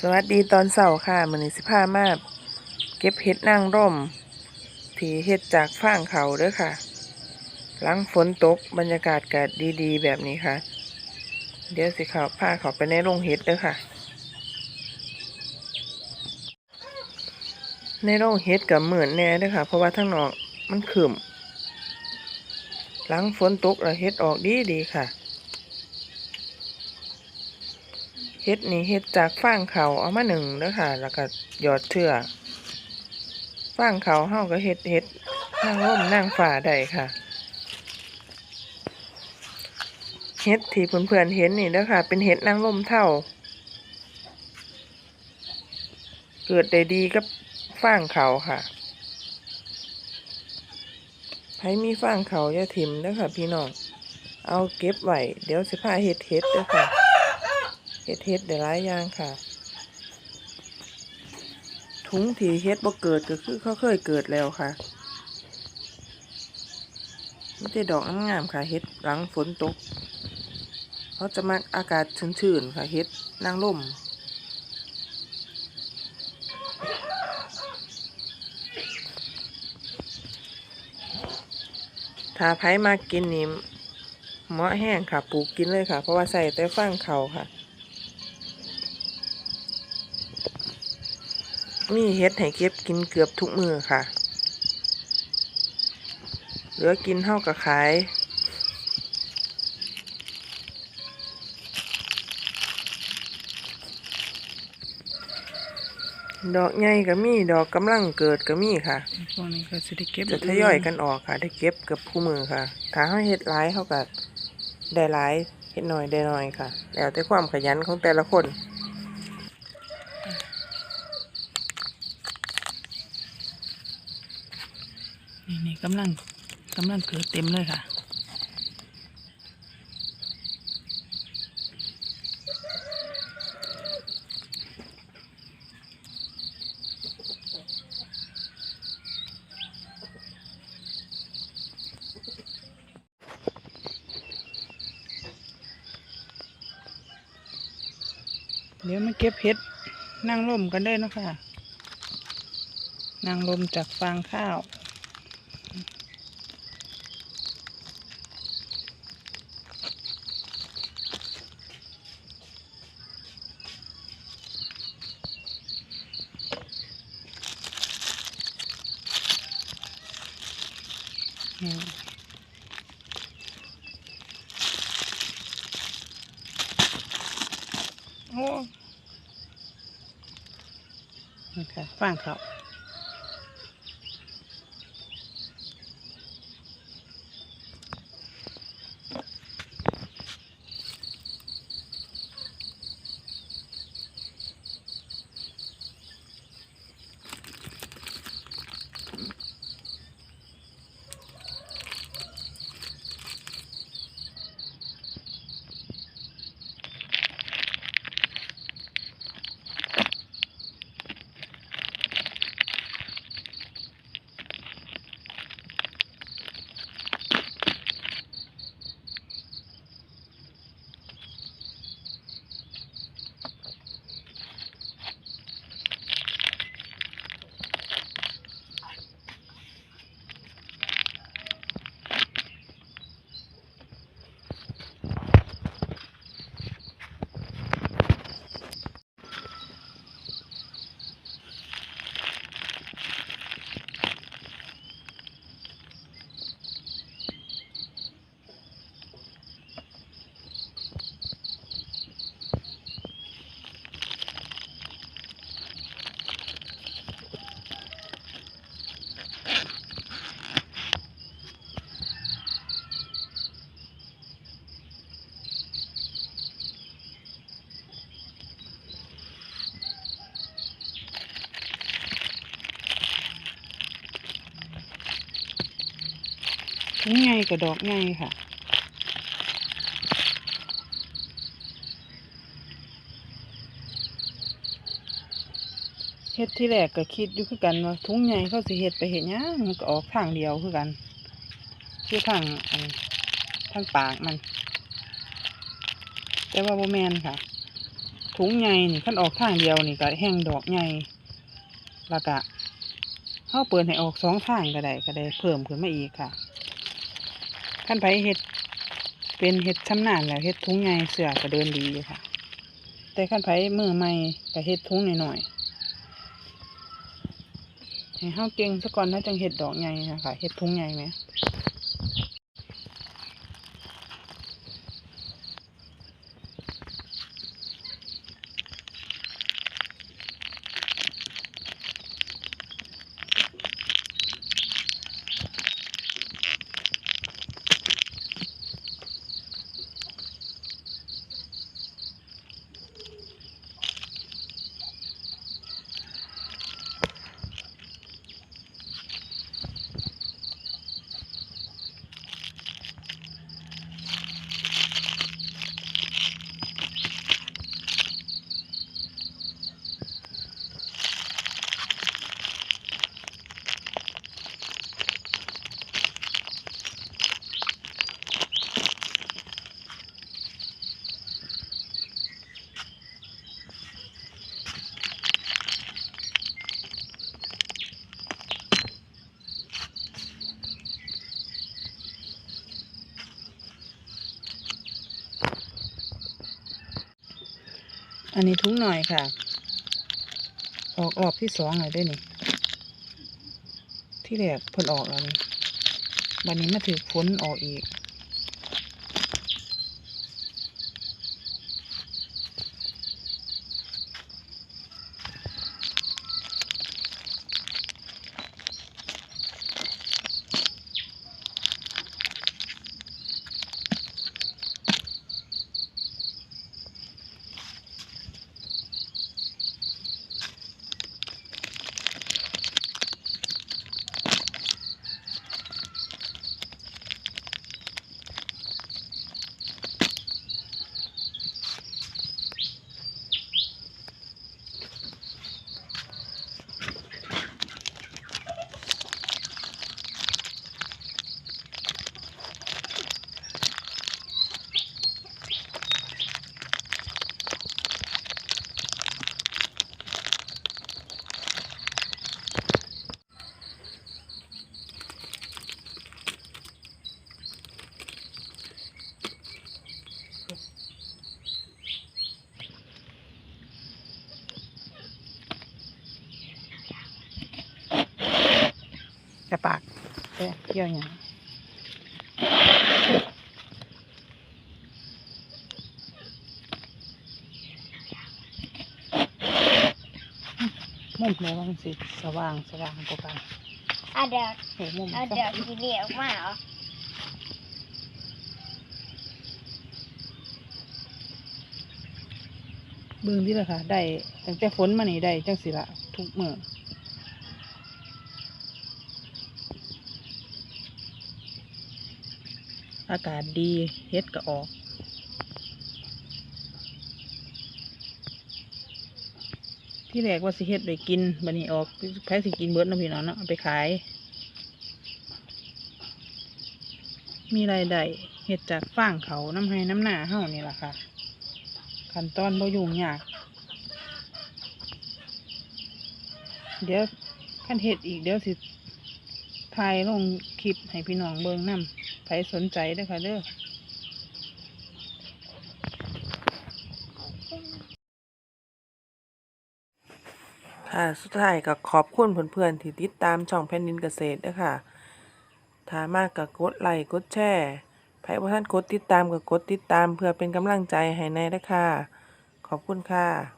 สวัสดีตอนเสาร์ค่ะมือนี้สิพามาเก็บเห็ดนางร่ม ที่เฮ็ดจากฟางเขาเด้อค่ะ หลังฝนตกบรรยากาศก็ดีๆ แบบนี้ค่ะ เดี๋ยวสิเขาพาเขาไปในโรงเห็ดเด้อค่ะ ในโรงเห็ดกับเหมือนแน่เด้อค่ะ เพราะว่าทั้งนอกมันขึ้มหลังฝนตกแล้วเห็ดออกดีดีๆค่ะ เฮ็ดนี่เฮ็ดจากฟางเขาเอามาหนึ่งเด้อค่ะ แล้วก็หยอดเชือกฟางเขาเฮาก็เฮ็ดเฮ็ดนางร่มนางฟ้าได้ค่ะเฮ็ดที่เพื่อนๆเห็นนี่เด้อค่ะ เป็นเฮ็ดนางร่มเท่า เกิดได้ดีกับฟางเขาค่ะใครมีฟางเขาอย่าถิ่มเด้อค่ะ พี่น้องเอาเก็บไว้เดี๋ยวสิพาเฮ็ดเฮ็ดเด้อค่ะ เฮ็ดเฮ็ดได้หลายอย่างค่ะ ถุงที่เฮ็ดบ่เกิดก็คือเขาเคยเกิดแล้วค่ะไม่ได้ดอกงามๆค่ะเฮ็ดหลังฝนตกเขาจะมักอากาศชื้นๆค่ะเฮ็ดนางร่มถ้าไผมากกินนี่เหมาะแห้งค่ะ ปลูกกินเลยค่ะ เพราะว่าใส่แต่ฟางเขาค่ะ มีเฮ็ดให้เก็บกินเกือบทุกมือค่ะ เหลือกินเท่ากับขายดอกใหญ่ก็มีดอกกำลังเกิดก็มีค่ะพวกนี้ก็สิได้เก็บจะทยอยกันออกค่ะ ได้เก็บเกับผู้มือค่ะ ถ้าเขาเฮ็ดหลายเขาก็ได้หลายเฮ็ดน้อยได้น้อยค่ะ แล้วแต่ความขยันของแต่ละคน นี่นี่กำลังกำลังเกิดเต็มเลยค่ะ เดี๋ยวมาเก็บเห็ดนั่งลมกันได้นะค่ะนั่งลมจากฟางข้าว โอ้นี่ค่ะฟางเขา นี่ไงกระดอกไงค่ะ เฮ็ดที่แรกก็คิดอยู่คือกันว่าทุงใหญ่เขาสิเฮ็ดไปเฮ็ดหยังมันก็ออกทางเดียวคือกันคือทางอันทางปากมัน แต่ว่าโบแมนค่ะ ถุงใหญ่นี่ขั้นออกทางเดียวนี่ก็แห้งดอกใหญ่แล้วก็เขาเปิดให้ออกสองทางก็ได้ก็ได้เพิ่มขึ้นมาอีกค่ะ ขั้นไปเห็ดเป็นเห็ดชำนาญแล้วเห็ดทุ้งไงเสือก็เดินดีอยู่ค่ะ แต่ขั้นไปมือใหม่ก็เห็ดทุ้งหน่อยๆให้เฮาเก่งซะก่อนนะจังเห็ดดอกใหญ่นะคะเห็ดทุ้งไงไหม อันนี้ทุ้งหน่อยค่ะ ออกรอบที่สองเลยได้นี่ ที่แรกเพิ่นออกแล้วนี่ วันนี้มาถือฝนออกอีก กี่ยวหยังมุมแล้วมันสิสว่างสว่างกว่ากันอะเดี๋ยวโอ้มุมอะเดี๋ยวทีเดียวออกมาเหรอเบิ่งที่ละค่ะ ได้ตั้งแต่ฝนมานี่ได้จังสิละทุกมื้อ อากาศดีเฮ็ดก็ออก ที่แรกว่าสิเฮ็ดไปกินบัดนี้ออกแพ้สิกินเบิดนาะพี่น้องเนาะไปขาย มีรายได้เฮ็ดจากฟางเขาน้ำให้น้ำหน้าเฮานี่ล่ะค่ะ ขั้นตอนบ่ยุ่งยาก เดี๋ยวขั้นเฮ็ดอีกเดี๋ยวสิถ่ายลงคลิปให้พี่น้องเบิ่งนำ ใครสนใจเด้ค่ะเด้อค่ะสุดท้ายก็ขอบคุณเพื่อนๆที่ติดตามช่องแผ่นดินเกษตรด้วยค่ะถ้ามากก็กดไลค์กดแชร์ใครบ่ท่านกดติดตามก็กดติดตามเพื่อเป็นกำลังใจให้ในด้วยค่ะ ขอบคุณค่ะ